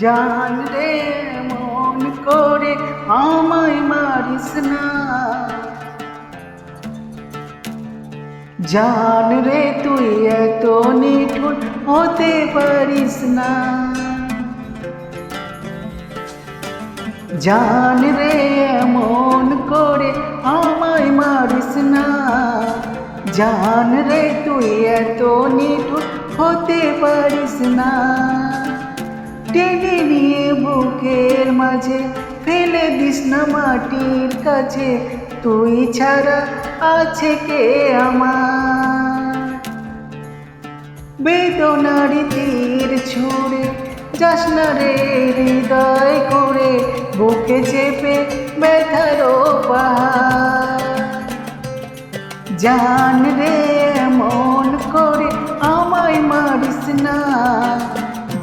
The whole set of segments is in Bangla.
জান রে মন করে, আমায় মারিস না। জান রে তুই এত নিঠুর হতে পারিস না। জান রে এমন করে, আমায় মারিস না। জান রে তুই এত নিঠুর হতে পারিস না। টেনে নিয়ে বুকের মাঝে ফেলে দিস না মাটির কাছে। তুই ছাড়া আছে কে আমার? বেদনার তীর ছুড়ে যাস না রে হৃদয় করে। বুকে চেপে ব্যথার জান রে মন করে আমায় মারিস না।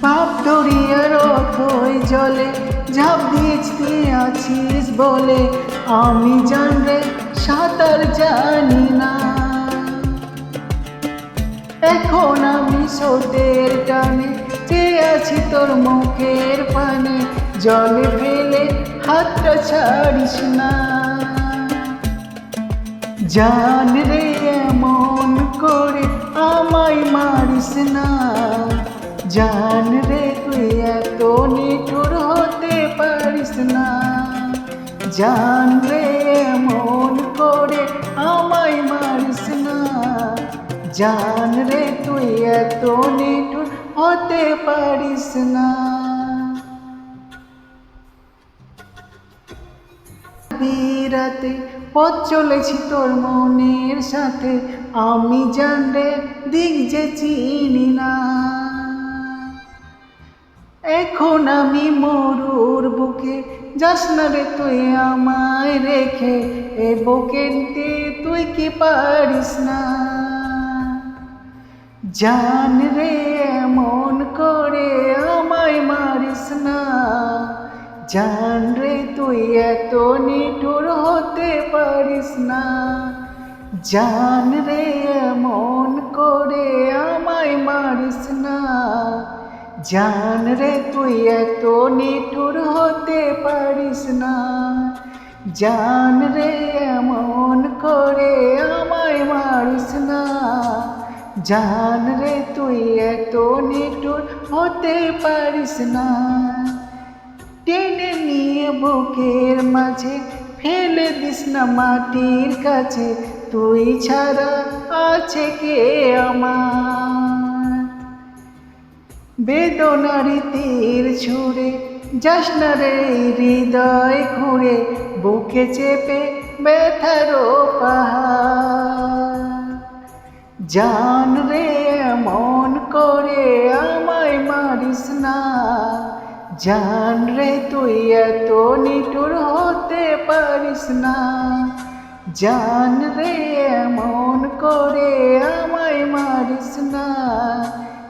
পাপ দরিয়ার অথই জলে, ঝাঁপ দিয়েছি আছিস বলে। আমি জানলে সাঁতার জানি না। এখন আমি সোতের টানে চেয়ে আছি তোর মুখের পানে। জলে ফেলে হাতটা ছাড়িস না। জান রে এমন করে আমায় মারিস না। জান রে এমন করে আমায় মারিস না। জান রে, তুই এত নিঠুর হতে পারিস না। বিরাতে পথ চলেছি তোর মনের সাথে, আমি জানলে দিক যে চিনি না। এখন আমি মরুর বুকে যাস না রে তুই আমায় রেখে এ বুকে নিতে তুই কি পারিস না? জান রে এমন করে আমায় মারিস না। জান রে তুই এত নিঠুর হতে পারিস না। জান রে এমন করে আমায় মারিস না। জান রে তুই এত নিঠুর হতে পারিস না। জান রে এমন করে আমায় মারিস না। জান রে তুই এত নিঠুর হতে পারিস না। টেনে নিয়ে বুকের মাঝে ফেলে দিস না মাটির কাছে। তুই ছাড়া আছে কে আমার? বেদনারি তীর ছুড়ে, যাস রে হৃদয় ঘুরে বুকে চেপে ব্যথারো জান রে মন করে আমায় মারিস না, জান রে তুই এত নিঠুর হতে পারিস না। জান রে মন করে আমায় মারিস না